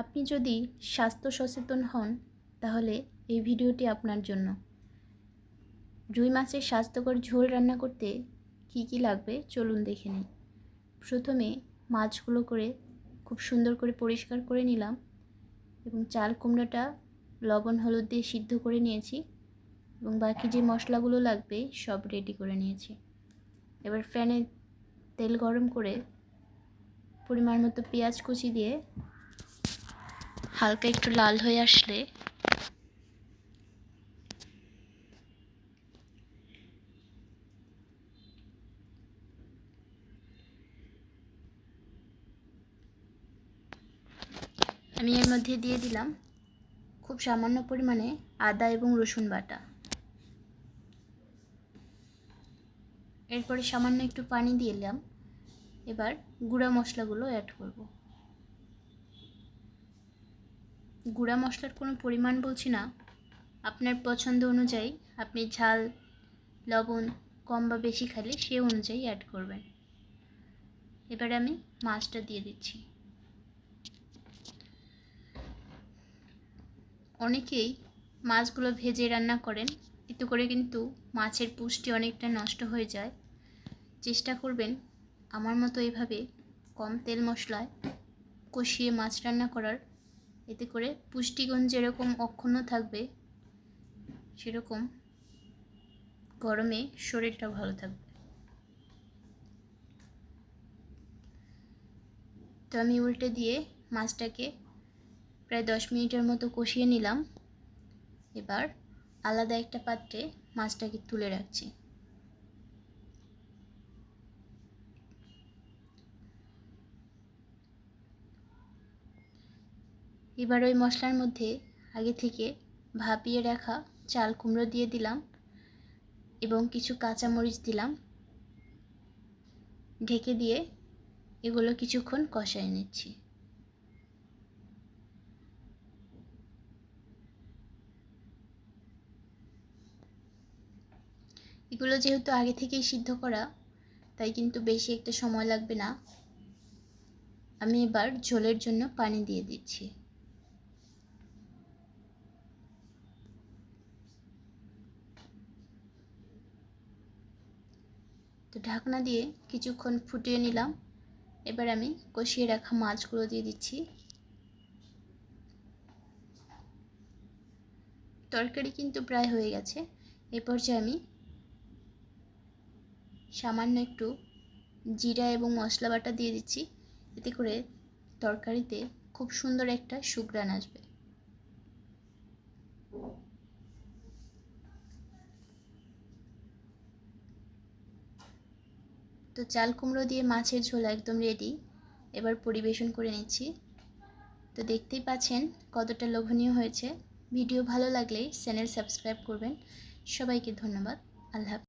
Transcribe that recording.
আপনি যদি স্বাস্থ্য সচেতন হন, তাহলে এই ভিডিওটি আপনার জন্য। রুই মাছের স্বাস্থ্যকর ঝোল রান্না করতে কি কি লাগবে চলুন দেখে নিন প্রথমে মাছগুলো করে খুব সুন্দর করে পরিষ্কার করে নিলাম এবং চাল কুমড়োটা লবণ, হলুদ দিয়ে সিদ্ধ করে নিয়েছি এবং বাকি যে মশলাগুলো লাগবে সব রেডি করে নিয়েছি। এবার ফ্যানে তেল গরম করে পরিমাণ মতো পেঁয়াজ কুচি দিয়ে হালকা একটু লাল হয়ে আসলে। আমি এর মধ্যে দিয়ে দিলাম খুব সামান্য পরিমাণে আদা এবং রসুন বাটা। এরপরে সামান্য একটু পানি দিয়ে দিলাম। এবার গুঁড়া মশলাগুলো অ্যাড করব। গুঁড়া মশলার কোনো পরিমাণ বলছি না। আপনার পছন্দ অনুযায়ী আপনি ঝাল, লবণ কম বা বেশি খালে সে অনুযায়ী অ্যাড করবেন। এবার আমি মাছটা দিয়ে দিচ্ছি। অনেকেই মাছগুলো ভেজে রান্না করেন, এতে করে কিন্তু মাছের পুষ্টি অনেকটা নষ্ট হয়ে যায়। চেষ্টা করবেন আমার মতো এভাবে কম তেল মশলায় কষিয়ে মাছ রান্না করার এতে করে পুষ্টিগুণ যেরকম অক্ষুণ্ণ থাকবে, সেরকম গরমে শরীরটা ভালো থাকবে। তো আমি উল্টে দিয়ে মাছটাকে প্রায় দশ মিনিটের মতো কষিয়ে নিলাম। এবার আলাদা একটা পাত্রে মাছটাকে তুলে রাখছি। এবার ওই মশলার মধ্যে আগে থেকে ভাপিয়ে রাখা চাল কুমড়ো দিয়ে দিলাম এবং কিছু কাঁচামরিচ দিলাম। ঢেকে দিয়ে এগুলো কিছুক্ষণ কষায় নিচ্ছি। এগুলো যেহেতু আগে থেকেই সিদ্ধ করা, তাই কিন্তু বেশি একটা সময় লাগবে না। আমি এবার ঝোলের জন্য পানি দিয়ে দিচ্ছি। তো ঢাকনা দিয়ে কিছুক্ষণ ফুটিয়ে নিলাম। এবার আমি কষিয়ে রাখা মাছগুলো দিয়ে দিচ্ছি। তরকারি কিন্তু প্রায় হয়ে গেছে। এ পর্যায়ে আমি সামান্য একটু জিরা এবং মশলা বাটা দিয়ে দিচ্ছি। এতে করে তরকারিতে খুব সুন্দর একটা সুগ্রান আসবে। তো চাল কুমড়ো দিয়ে মাছের ঝোল একদম রেডি এবার পরিবেশন করে নিচ্ছি। তো দেখতেই পাচ্ছেন কতটা লোভনীয় হয়েছে। ভিডিও ভালো লাগলে চ্যানেল সাবস্ক্রাইব করবেন। সবাইকে ধন্যবাদ। আল্লাহ